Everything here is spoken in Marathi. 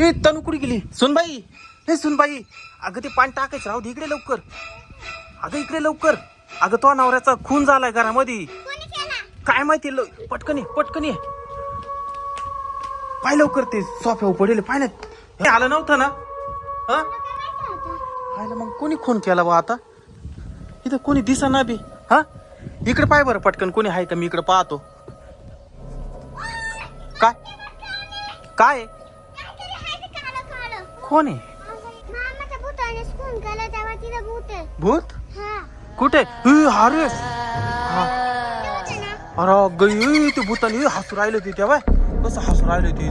ए तनु कुठे गेली? सुनबाई. हे सुनबाई. अगं ते पाणी टाकायचं. राहू दे इकडे लवकर. अगं इकडे लवकर. अगं तो नवऱ्याचा खून झालाय घरामध्ये. काय माहिती ल- पटकन ये पटकन ये. पाय लवकर ते सोफ्यावर पडेल पाय ना. हे आलं नव्हतं ना? हा? आयला मग कोणी खून केला बा आता? इथं कोणी दिसा ना बी. हा? इकडे पाय बरं पटकन. कोणी आहे का? मी इकडे पाहतो. काय? काय? कोण आहे? मामाच्या भूताने खून केलं तेव्हा तिथं भूत आहे. भूत? हा. कुठे? ए, अरे! हा. ना. अरे गई ते भूतानी हसू राहिले ते तेव्हा. कसं हसू राहिले ते